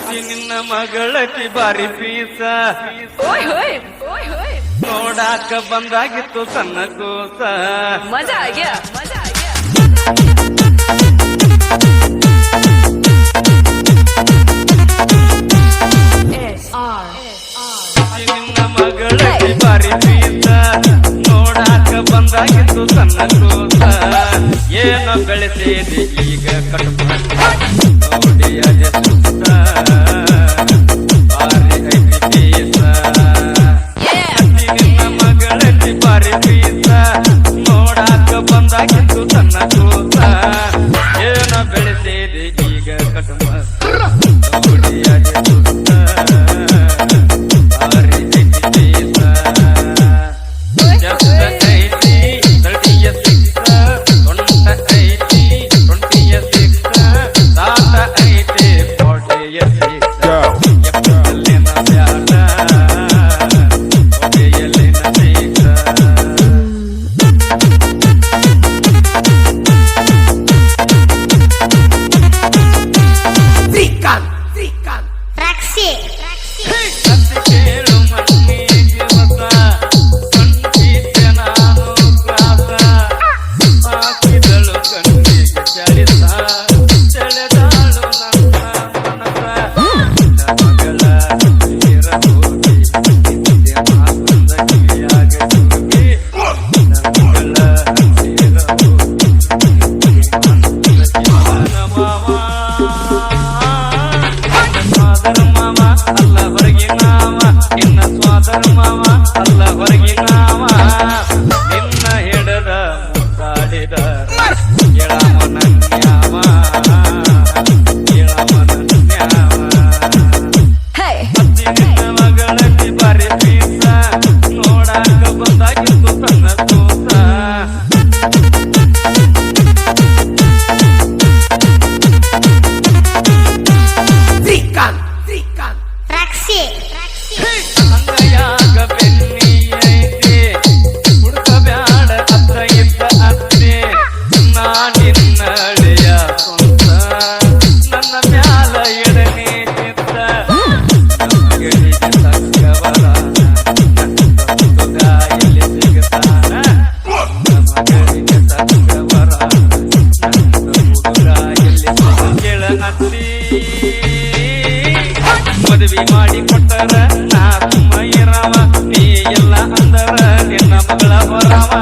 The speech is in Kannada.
ನಿನ್ನ ಮಗಳಕಿ ಬಾರಿ ಪೀಸ. ನೋಡಾಕ ಬಂದಾಗಿತ್ತು ಸಣ್ಣ ಕೋಸ. ಮಜಾ ಆಗ್ಯ? ಮಜಾ ಆಗ್ಯ? ನಿನ್ನ ಮಗಳಕಿ ಬಾರಿ ಪೀಸ. ನೋಡಾಕ ಬಂದಾಗಿತ್ತು ಸಣ್ಣ ಕೋಸ. ಏನೋ ಬೆಳೆಸೇರಿ ಈಗ ಕಟ್ಟು Lisa ಧರ್ಮವ ಅಲ್ಲ ಹೊರಗಿನವ. ನಿನ್ನ ಹಿಡದ ಮುತ್ತಾಡಿದ ಎಳಮನ ನ್ಯಾವ ಎಳಮನ ನ್ಯಾವ ಹತ್ತಿನ ಮಗಳಲ್ಲಿ ಬರಿ ಪೀಸ ನೋಡಾಕ ಬಂದಾಗಿತ್ತು ತನ್ನ ತೂತ ಮದುವೆ ಮಾಡಿ ಕೊಟ್ಟರ ನಾ ಸುಮ್ಮ ಇರವ ನೀ ಎಲ್ಲ ಅಂದರ ನಿನ್ನ ಮಗಳ ಬರವ